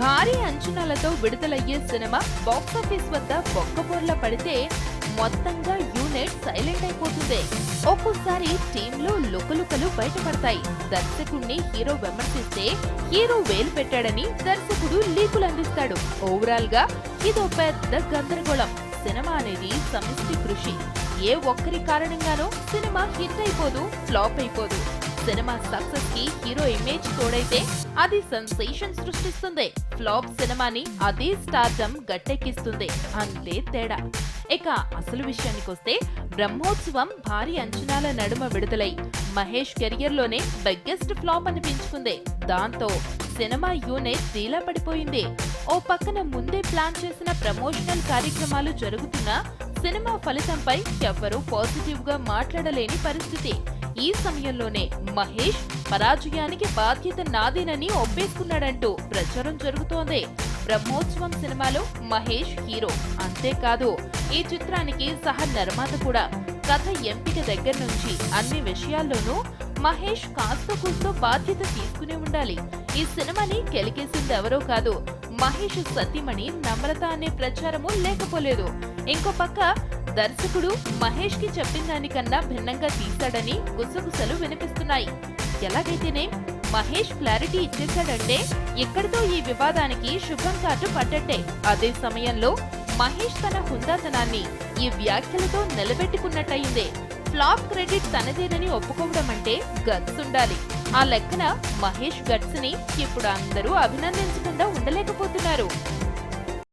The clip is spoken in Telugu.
భారీ అంచనాలతో విడుదలయ్యే సినిమా బాక్సాఫీస్ వద్ద బొక్కబోర్ల పడితే మొత్తంగా యూనిట్ సైలెంట్ అయిపోతుంది. ఒక్కోసారి టీంలో లుకలుకలు బయటపడతాయి. దర్శకుణ్ణి హీరో విమర్శిస్తే హీరో వేలు పెట్టాడని దర్శకుడు లీకులు అందిస్తాడు. ఓవరాల్గా ఇదో పెద్ద గందరగోళం. సినిమా అనేది సమిష్టి కృషి. ఏ ఒక్కరి కారణంగానో సినిమా హిట్ అయిపోదు ఫ్లాప్ అయిపోదు. సినిమా సక్సెస్కి హీరో ఇమేజ్ తోడైతే అది సెన్సేషన్ సృష్టిస్తుంది. ఫ్లాప్ సినిమాని అదే స్టార్డమ్ గట్టెక్కిస్తుంది. అంతే తేడా. ఇక అసలు విషయానికొస్తే బ్రహ్మోత్సవం భారీ అంచనాల నడుమ విడుదలై మహేష్ కెరియర్లోనే బిగ్గెస్ట్ ఫ్లాప్ అనిపించుకుంది. దాంతో సినిమా యూనిట్ డీలా పడిపోయింది. ఓ పక్కన ముందే ప్లాన్ చేసిన ప్రమోషనల్ కార్యక్రమాలు జరుగుతున్నా సినిమా ఫలితంపై ఎవ్వరూ పాజిటివ్గా మాట్లాడలేని పరిస్థితి. ఈ సమయంలోనే మహేష్ పరాజయానికి బాధ్యత నాదేనని ఒప్పేసుకున్నాడంటూ ప్రచారం జరుగుతోంది. బ్రహ్మోత్సవం సినిమాలో మహేష్ హీరో అంతేకాదు ఈ చిత్రానికి సహ నిర్మాత కూడా. కథ ఎంపిక దగ్గర నుంచి అన్ని విషయాల్లోనూ మహేష్ కాస్త కూస్తో బాధ్యత తీసుకునే ఉండాలి. ఈ సినిమాని కెలికేసింది ఎవరో కాదు మహేష్ సతీమణి నమ్రత అనే ప్రచారము లేకపోలేదు. ఇంకో పక్క దర్శకుడు మహేష్కి చెప్పిన దానికన్నా భిన్నంగా తీశాడని గుసగుసలు వినిపిస్తున్నాయి. ఎలాగైతేనే మహేష్ క్లారిటీ ఇచ్చేశాడంటే ఇక్కడితో ఈ వివాదానికి శుభం కార్డు పడ్డట్టే. అదే సమయంలో మహేష్ తన హుందాతనాన్ని ఈ వ్యాఖ్యలతో నిలబెట్టుకున్నట్టయిందే. ఫ్లాప్ క్రెడిట్ తనదేనని ఒప్పుకోవడం అంటే గట్స్ ఉండాలి. ఆ లెక్కన మహేష్ గట్స్ని ఇప్పుడు అందరూ అభినందించకుండా ఉండలేకపోతున్నారు.